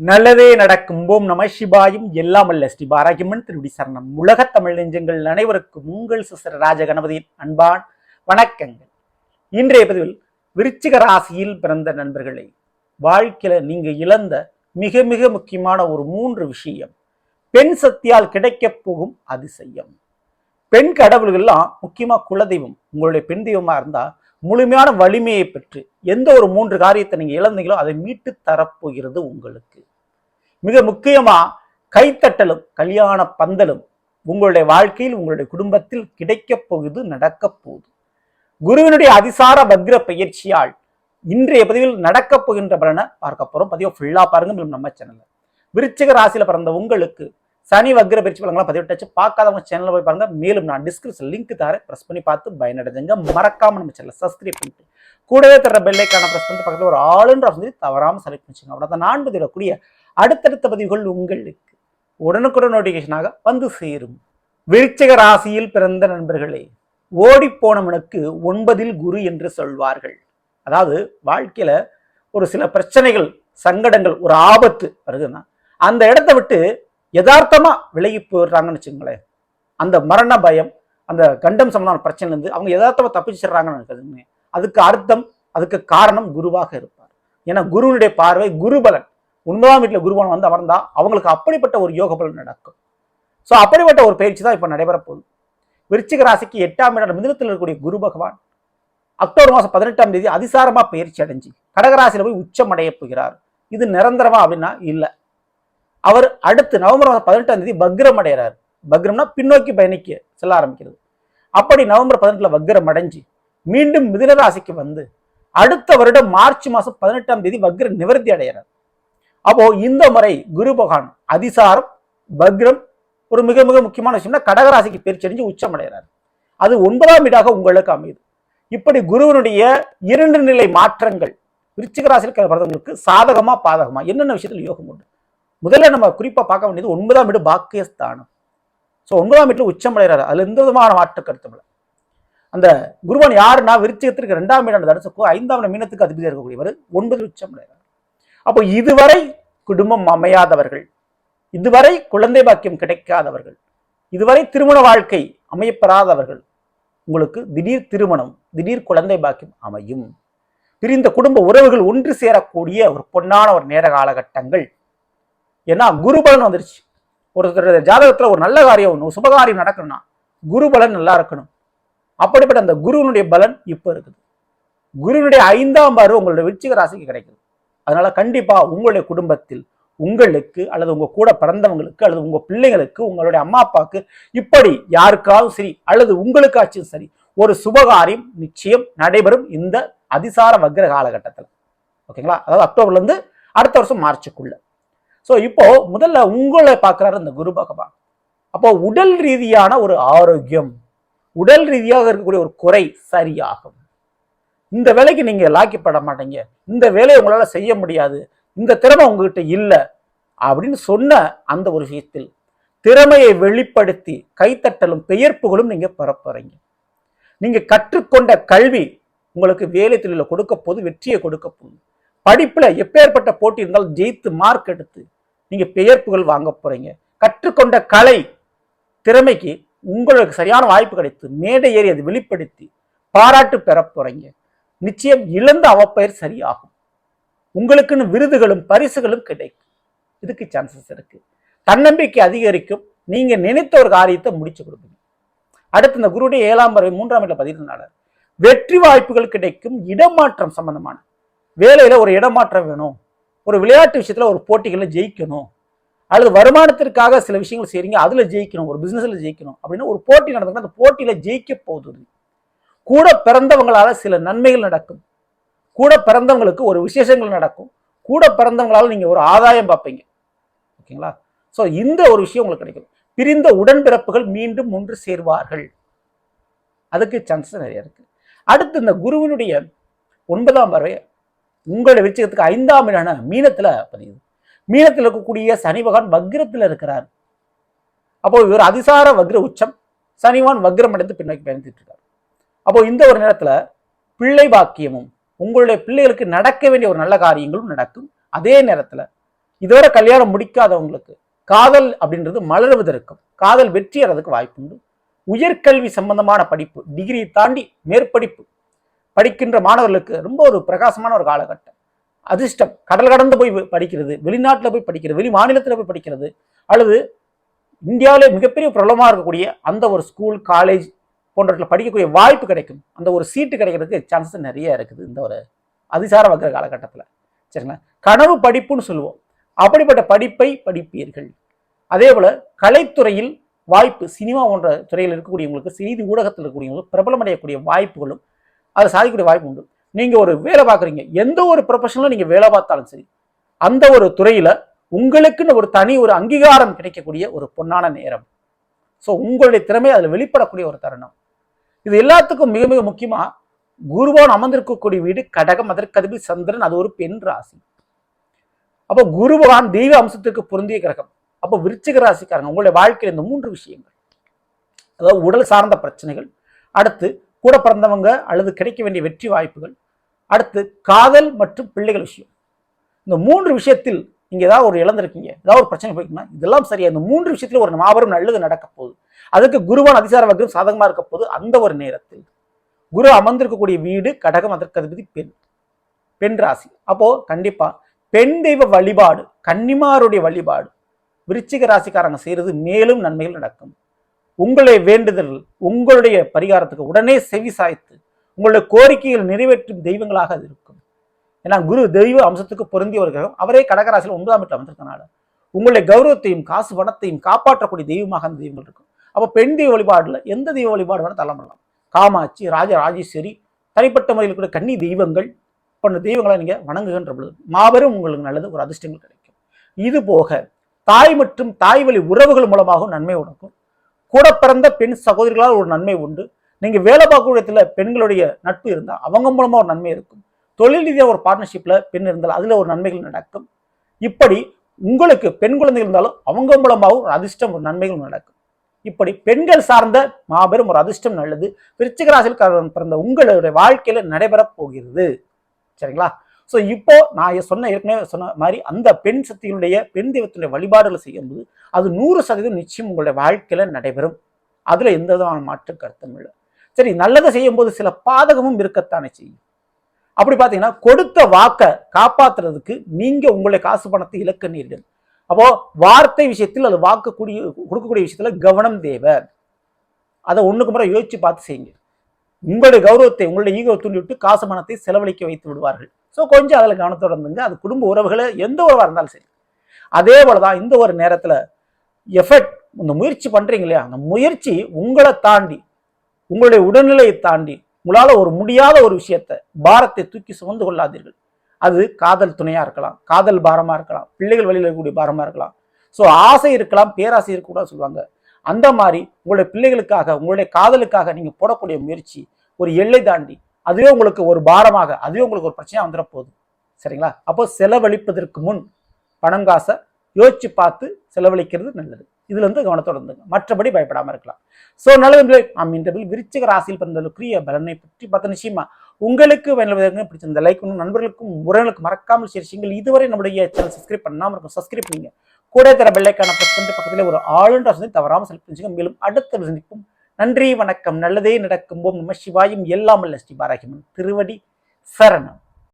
நல்லதே நடக்கும். ஓம் நம சிபாயும் எல்லாம் அல்ல ஸ்ரீ பாராகியம்மன் திருவிடி சரணம். உலக தமிழ் நெஞ்சங்கள் அனைவருக்கும் உங்கள் சிசர ராஜ கணபதியின் அன்பான் வணக்கங்கள். இன்றைய பதிவில் விருச்சிக ராசியில் பிறந்த நண்பர்களை வாழ்க்கையில நீங்க இழந்த மிக மிக முக்கியமான ஒரு மூன்று விஷயம். பெண் சக்தியால் கிடைக்கப் போகும் அதிசயம். பெண் கடவுள்கள்லாம் முக்கியமா குலதெய்வம். உங்களுடைய பெண் தெய்வமா இருந்தா முழுமையான வலிமையை பெற்று எந்த ஒரு மூன்று காரியத்தை நீங்கள் இழந்தீங்களோ அதை மீட்டு தரப்போகிறது உங்களுக்கு. மிக முக்கியமாக கைத்தட்டலும் கல்யாண பந்தலும் உங்களுடைய வாழ்க்கையில் உங்களுடைய குடும்பத்தில் கிடைக்கப் போகுது நடக்கப் போகுது. குருவினுடைய அதிசார பக்ர பயிற்சியால் இன்றைய பதிவில் நடக்கப் போகின்ற பலனை பார்க்க போகிறோம் பதிவை ஃபுல்லாக பாருங்க நம்ம சேனலில் விருச்சிக ராசியில் பிறந்த உங்களுக்கு சனி வக்ர பயிற்சி பலன்களை பதிவிட்டாச்சு. பார்க்காதவங்க சேனலில் போய் பாருங்க. மேலும் நான் டிஸ்கிரிப்ஷன் லிங்க் தரேன். ப்ரெஸ் பண்ணி பார்த்து பயனடைஞ்சுங்க. மறக்காம நம்ம சேனலை சப்ஸ்கிரைப் பண்ணிட்டு கூடவே தர பெல்லைக்கான ப்ரெஸ் பண்ணிட்டு பக்கத்தில் ஒரு ஆளுன்ற ஆப்ஷன் சொல்லி செலக்ட் பண்ணிச்சுங்க அவ்வளோ நான் பதிவிடக்கூடிய அடுத்தடுத்த பதிவுகள் உங்களுக்கு உடனுக்குடன் நோட்டிஃபிகேஷனாக வந்து சேரும். விருச்சிக ராசியில் பிறந்த நண்பர்களே ஓடிப்போனவனுக்கு ஒன்பதில் குரு என்று சொல்வார்கள். அதாவது வாழ்க்கையில ஒரு சில பிரச்சனைகள் சங்கடங்கள் ஒரு ஆபத்து வருதுன்னா அந்த இடத்த விட்டு யதார்த்தமாக விலகி போயிடுறாங்கன்னு வச்சுங்களேன் அந்த மரண பயம் அந்த கண்டம் சம்பந்தமான பிரச்சனைலேருந்து அவங்க யதார்த்தமாக தப்பிச்சிடுறாங்கன்னு நினைக்கிறதுங்க அதுக்கு அர்த்தம் அதுக்கு காரணம் குருவாக இருப்பார். ஏன்னா குருவினுடைய பார்வை குருபலன். ஒன்பதாம் வீட்டில் குருபலன் வந்து அமர்ந்தா அவங்களுக்கு அப்படிப்பட்ட ஒரு யோக பலன் நடக்கும். ஸோ அப்படிப்பட்ட ஒரு பயிற்சி தான் இப்போ நடைபெற போகுது. விருச்சிக ராசிக்கு எட்டாம் இடம் மிதனத்தில் இருக்கக்கூடிய குரு பகவான் அக்டோபர் மாதம் பதினெட்டாம் தேதி அதிசாரமாக பயிற்சி அடைஞ்சு கடகராசியில் போய் உச்சம் அடைய போகிறார். இது நிரந்தரமா அப்படின்னா இல்லை. அவர் அடுத்து நவம்பர் மாதம் பதினெட்டாம் தேதி பக்ரம் அடைகிறார் பக்ரம்னா பின்னோக்கி பயணிக்க செல்ல ஆரம்பிக்கிறது. அப்படி நவம்பர் பதினெட்டில் வக்ரம் அடைஞ்சு மீண்டும் மிதுனராசிக்கு வந்து அடுத்த வருடம் மார்ச் மாதம் பதினெட்டாம் தேதி வக்ர நிவர்த்தி அடைகிறார். அப்போ இந்த முறை குரு பகவான் அதிசாரம் பக்ரம் ஒரு மிக மிக முக்கியமான விஷயம்னா கடகராசிக்கு பயிற்சி அடைஞ்சு உச்சம் அடைகிறார் அது ஒன்பதாம் வீடாக உங்களுக்கு அமையுது. இப்படி குருவனுடைய இரண்டு நிலை மாற்றங்கள் விருச்சிக ராசியில் பிறந்தவங்களுக்கு சாதகமா பாதகமா? என்னென்ன விஷயத்தில் யோகம் உண்டு? முதல்ல நம்ம குறிப்பாக பார்க்க வேண்டியது ஒன்பதாம் வீடு பாக்கியஸ்தானம். ஸோ ஒன்பதாம் வீட்டில் உச்சம் அடைகிறாரு. அதில் எந்த விதமான மாற்று கருத்தும் அந்த குருவன் யாருன்னா விருச்சிகத்திற்கு ரெண்டாம் வீடான தரிசக்கும் ஐந்தாம் மீனத்துக்கு அதிபதியாக இருக்கக்கூடியவர் ஒன்பது உச்சம் அடைகிறார். அப்போ இதுவரை குடும்பம் அமையாதவர்கள் இதுவரை குழந்தை பாக்கியம் கிடைக்காதவர்கள் இதுவரை திருமண வாழ்க்கை அமையப்பெறாதவர்கள் உங்களுக்கு திடீர் திருமணம் திடீர் குழந்தை பாக்கியம் அமையும். பிரிந்த குடும்ப உறவுகள் ஒன்று சேரக்கூடிய ஒரு பொன்னான ஒரு நேர காலகட்டங்கள் ஏன்னா குருபலன் வந்துருச்சு. ஒருத்தருடைய ஜாதகத்தில் ஒரு நல்ல காரியம் ஒன்று சுபகாரியம் நடக்கணும்னா குருபலன் நல்லா இருக்கணும். அப்படிப்பட்ட அந்த குருவினுடைய பலன் இப்போ இருக்குது. குருவினுடைய ஐந்தாம் பார்வை உங்களுடைய விருச்சிக ராசிக்கு கிடைக்குது. அதனால கண்டிப்பா உங்களுடைய குடும்பத்தில் உங்களுக்கு அல்லது உங்க கூட பிறந்தவங்களுக்கு அல்லது உங்க பிள்ளைங்களுக்கு உங்களுடைய அம்மா அப்பாவுக்கு இப்படி யாருக்காவது சரி அல்லது உங்களுக்காச்சும் சரி ஒரு சுபகாரியம் நிச்சயம் நடைபெறும் இந்த அதிசார வக்ர காலகட்டத்தில். ஓகேங்களா? அதாவது அக்டோபர்லேருந்து அடுத்த வருஷம் மார்ச்சுக்குள்ள. ஸோ இப்போ முதல்ல உங்களை பார்க்குறாரு இந்த குரு பகவான். அப்போ உடல் ரீதியான ஒரு ஆரோக்கியம் உடல் ரீதியாக இருக்கக்கூடிய ஒரு குறை சரியாகும். இந்த வேலைக்கு நீங்க லாக்கிப்பட மாட்டீங்க. இந்த வேலையை உங்களால் செய்ய முடியாது. இந்த திறமை உங்ககிட்ட இல்லை அப்படின்னு சொன்ன அந்த ஒரு விஷயத்தில் திறமையை வெளிப்படுத்தி கைத்தட்டலும் பெயர்ப்புகளும் நீங்க பரப்புறீங்க. நீங்க கற்றுக்கொண்ட கல்வி உங்களுக்கு வேலை தொழில கொடுக்க போது வெற்றியை கொடுக்க போகுது. படிப்புல எப்பேற்பட்ட போட்டி இருந்தாலும் ஜெயித்து மார்க் எடுத்து நீங்க பெயர்ப்புகள் வாங்க போறீங்க. கற்றுக்கொண்ட கலை திறமைக்கு உங்களுக்கு சரியான வாய்ப்பு கிடைத்து மேடை ஏறி அதை வெளிப்படுத்தி பாராட்டு பெற போறீங்க. நிச்சயம் இழந்த அவப்பெயர் சரியாகும். உங்களுக்குன்னு விருதுகளும் பரிசுகளும் கிடைக்கும். இதுக்கு சான்சஸ் இருக்கு. தன்னம்பிக்கை அதிகரிக்கும். நீங்க நினைத்த ஒரு காரியத்தை முடிச்சு கொடுப்பீங்க. அடுத்து இந்த குருடைய ஏழாம் பறவை மூன்றாம் இடத்துல பதினாலு வெற்றி வாய்ப்புகள் கிடைக்கும். இடமாற்றம் சம்பந்தமான. வேலையில ஒரு இடமாற்றம் வேணும். ஒரு விளையாட்டு விஷயத்தில் ஒரு போட்டிகளில் ஜெயிக்கணும். அல்லது வருமானத்திற்காக சில விஷயங்கள் செய்கிறீங்க அதில் ஜெயிக்கணும் ஒரு பிஸ்னஸில் ஜெயிக்கணும் அப்படின்னு ஒரு போட்டி நடந்ததுன்னா அந்த போட்டியில் ஜெயிக்க போகுது கூட பிறந்தவங்களால் சில நன்மைகள் நடக்கும். கூட பிறந்தவங்களுக்கு ஒரு விசேஷங்கள் நடக்கும். கூட பிறந்தவங்களால் நீங்கள் ஒரு ஆதாயம் பார்ப்பீங்க. ஓகேங்களா? ஸோ இந்த ஒரு விஷயம் உங்களுக்கு கிடைக்கும். பிரிந்த உடன்பிறப்புகள் மீண்டும் ஒன்று சேர்வார்கள். அதுக்கு சான்சஸ் நிறைய இருக்குது அடுத்து இந்த குருவினுடைய ஒன்பதாம் பறவை உங்களுடைய விருச்சிகத்துக்கு ஐந்தாம் இடான மீனத்தில் பதியுது. மீனத்தில் இருக்கக்கூடிய சனி பகவான் வக்ரத்தில் இருக்கிறார். அப்போ இவர் அதிசார வக்ர உச்சம். சனிவான் வக்ரம் அடைந்து பின்னோக்கி பயணித்துட்டு இருக்கார். அப்போ இந்த ஒரு நேரத்தில் பிள்ளை பாக்கியமும் உங்களுடைய பிள்ளைகளுக்கு நடக்க வேண்டிய ஒரு நல்ல காரியங்களும் நடக்கும். அதே நேரத்தில் இதுவரை கல்யாணம் முடிக்காதவங்களுக்கு காதல் அப்படின்றது மலர்வதற்கும் காதல் வெற்றி அறதுக்கு வாய்ப்புண்டு. உயர்கல்வி சம்பந்தமான படிப்பு டிகிரி தாண்டி மேற்படிப்பு படிக்கின்ற மாணவர்களுக்கு ரொம்ப ஒரு பிரகாசமான ஒரு காலகட்டம். அதிர்ஷ்டம். கடல் கடந்து போய் படிக்கிறது. வெளிநாட்டில் போய் படிக்கிறது. வெளி மாநிலத்தில் போய் படிக்கிறது. அல்லது இந்தியாவிலே மிகப்பெரிய பிரபலமாக இருக்கக்கூடிய அந்த ஒரு ஸ்கூல் காலேஜ் போன்றவற்றில் படிக்கக்கூடிய வாய்ப்பு கிடைக்கும். அந்த ஒரு சீட்டு கிடைக்கிறதுக்கு சான்சஸ் நிறைய இருக்குது இந்த ஒரு அதிசார வக்கிற காலகட்டத்தில். சரிங்களா? கனவு படிப்புன்னு சொல்லுவோம். அப்படிப்பட்ட படிப்பை படிப்பீர்கள். அதே போல் கலைத்துறையில் வாய்ப்பு சினிமா போன்ற துறையில் இருக்கக்கூடியவங்களுக்கு செய்தி ஊடகத்தில் இருக்கக்கூடியவங்களுக்கு பிரபலமடையக்கூடிய வாய்ப்புகளும் அதை சாதிக்கக்கூடிய வாய்ப்பு உண்டு. நீங்கள் ஒரு வேலை பார்க்குறீங்க எந்த ஒரு ப்ரொஃபஷனில் நீங்கள் வேலை பார்த்தாலும் சரி அந்த ஒரு துறையில் உங்களுக்குன்னு ஒரு தனி ஒரு அங்கீகாரம் கிடைக்கக்கூடிய ஒரு பொன்னான நேரம். ஸோ உங்களுடைய திறமை அதில் வெளிப்படக்கூடிய ஒரு தருணம். இது எல்லாத்துக்கும் மிக மிக முக்கியமாக குருவான் அமர்ந்திருக்கக்கூடிய வீடு கடகம் அதற்கதிபதி சந்திரன் அது ஒரு பெண் ராசி. அப்போ குருவான் தெய்வ அம்சத்திற்கு பொருந்திய கிரகம். அப்போ விருச்சிக ராசிக்காரங்க உங்களுடைய வாழ்க்கையில் இந்த மூன்று விஷயங்கள். அதாவது உடல் சார்ந்த பிரச்சனைகள் அடுத்து கூட பிறந்தவங்க அல்லது கிடைக்க வேண்டிய வெற்றி வாய்ப்புகள். அடுத்து காதல் மற்றும் பிள்ளைகள் விஷயம். இந்த மூன்று விஷயத்தில் நீங்கள் ஏதாவது ஒரு இழந்திருக்கீங்க ஏதாவது ஒரு பிரச்சனை போய்க்கணும் இதெல்லாம் சரியா இந்த மூன்று விஷயத்தில் ஒரு மாபெரும் நல்லது நடக்க போகுது. அதுக்கு குருவான் அதிசார வக்ரம் சாதகமாக இருக்க போது அந்த ஒரு நேரத்தில் குரு அமர்ந்திருக்கக்கூடிய வீடு கடகம் அதற்கு அதிபதி பெண் பெண் ராசி. அப்போது கண்டிப்பாக பெண் தெய்வ வழிபாடு கன்னிமாருடைய வழிபாடு விருச்சிக ராசிக்காரங்க செய்கிறது மேலும் நன்மைகள் நடக்கும். உங்களுடைய வேண்டுதல் உங்களுடைய பரிகாரத்துக்கு உடனே செவி சாய்த்து உங்களுடைய கோரிக்கையில் நிறைவேற்றும் தெய்வங்களாக அது இருக்கும். ஏன்னா குரு தெய்வ அம்சத்துக்கு பொருந்திய ஒரு கிரகம். அவரே கடகராசியில் ஒன்பதாம் வீட்டில் அமைந்திருக்கனால உங்களுடைய கௌரவத்தையும் காசு பணத்தையும் காப்பாற்றக்கூடிய தெய்வமாக அந்த தெய்வங்கள் இருக்கும். அப்போ பெண் தெய்வ வழிபாடில் எந்த தெய்வ வழிபாடு வேணால் தள்ளமிடலாம் காமாட்சி ராஜ ராஜேஸ்வரி தனிப்பட்ட முறையில் கூட கன்னி தெய்வங்கள். போன்ற தெய்வங்களை நீங்கள் வணங்குகின்ற பொழுது மாபெரும் உங்களுக்கு நல்லது ஒரு அதிர்ஷ்டங்கள் கிடைக்கும். இது போக தாய் மற்றும் தாய் வழி உறவுகள் மூலமாகவும் நன்மை உணக்கும் கூட பிறந்த பெண் சகோதரிகளால் ஒரு நன்மை உண்டு. நீங்கள் வேலை பார்க்கக்கூடிய இடத்துல பெண்களுடைய நட்பு இருந்தால் அவங்க மூலமாக ஒரு நன்மை இருக்கும். தொழில் ரீதியாக ஒரு பார்ட்னர்ஷிப்பில் பெண் இருந்தால் அதில் ஒரு நன்மைகள் நடக்கும். இப்படி உங்களுக்கு பெண் குழந்தைகள் இருந்தாலும் அவங்க மூலமாகவும் ஒரு அதிர்ஷ்டம் ஒரு நன்மைகள் நடக்கும். இப்படி பெண்கள் சார்ந்த மாபெரும் ஒரு அதிர்ஷ்டம் நல்லது. விருச்சிகராசியில் பிறந்த உங்களுடைய வாழ்க்கையில் நடைபெறப் போகிறது. சரிங்களா? ஸோ இப்போ நான் சொன்ன ஏற்கனவே சொன்ன மாதிரி அந்த பெண் சக்தியினுடைய பெண் தெய்வத்தினுடைய வழிபாடுகளை செய்யும்போது அது நூறு சதவீதம் நிச்சயம் உங்களுடைய வாழ்க்கையில் நடைபெறும். அதில் எந்த விதமான மாற்று கருத்தும் இல்லை. சரி நல்லதை செய்யும் போது சில பாதகமும் இருக்கத்தானே செய்யும். அப்படி பார்த்தீங்கன்னா கொடுத்த வாக்கை காப்பாற்றுறதுக்கு நீங்கள் உங்களுடைய காசு பணத்தை இழக்க நேரிடும் அப்போ வார்த்தை விஷயத்தில் அது வாக்கக்கூடிய கொடுக்கக்கூடிய விஷயத்தில் கவனம் தேவை அதை ஒன்றுக்கு முறை யோசிச்சு பார்த்து செய்யுங்க உங்களுடைய கௌரவத்தை உங்களுடைய ஈகோ தூண்டி விட்டு காசு பணத்தை செலவழிக்க வைத்து விடுவார்கள். ஸோ கொஞ்சம் அதில் கவனத்தொடர்ந்துங்க அது குடும்ப உறவுகளை எந்த உறவாக இருந்தாலும் சரி. அதே போல தான் இந்த ஒரு நேரத்தில் எஃபெக்ட் இந்த முயற்சி பண்ணுறீங்க இல்லையா? அந்த முயற்சி உங்களை தாண்டி உங்களுடைய உடல்நிலையை தாண்டி உங்களால் ஒரு முடியாத ஒரு விஷயத்தை பாரத்தை தூக்கி சுமந்து கொள்ளாதீர்கள். அது காதல் துணையாக இருக்கலாம் காதல் பாரமாக இருக்கலாம் பிள்ளைகள் வழியில் இருக்கக்கூடிய பாரமாக இருக்கலாம். ஸோ ஆசை இருக்கலாம் பேராசை இருக்கக்கூடாது சொல்லுவாங்க. அந்த மாதிரி உங்களுடைய பிள்ளைகளுக்காக உங்களுடைய காதலுக்காக நீங்கள் போடக்கூடிய முயற்சி ஒரு எல்லை தாண்டி அதுவே உங்களுக்கு ஒரு பாரமாக அதுவே உங்களுக்கு ஒரு பிரச்சனையாக வந்துடப்போகுது சரிங்களா? அப்போ செலவழிப்பதற்கு முன் பணம் காசை யோசிச்சு பார்த்து செலவழிக்கிறது நல்லது. இதுல இருந்து கவனத்தோடு இருந்துங்க. மற்றபடி பயப்படாமல் இருக்கலாம். ஸோ நல்லது நாம் இன்றைய விருச்சிக ராசியில் பிறந்தவர்களுக்குரிய பலனை பற்றி பார்த்த நிச்சயமா. உங்களுக்கு வேணுவதற்கு பிடிச்சிருந்த லைக் பண்ணும் நண்பர்களுக்கும் உறவுகளுக்கு மறக்காமல் ஷேர் செய்யுங்கள். இதுவரை நம்முடைய சேனல் சப்ஸ்கிரைப் பண்ணாமல் இருக்கும் சப்ஸ்கிரைப் பண்ணுங்க. கூட தர பெல்லைக்கான பிரஸ் பண்ணிட்டு பக்கத்தில் ஒரு ஆளுன்ற வசதி தவறாமல் செலக்ட் பண்ணிச்சுங்க மேலும் அடுத்த சந்திப்பும் நன்றி வணக்கம். நல்லதே நடக்கும் போம் நம சிவாயும் எல்லாம் அல்ல ஸ்ரீ பாராகிமன் திருவடி சரணம்.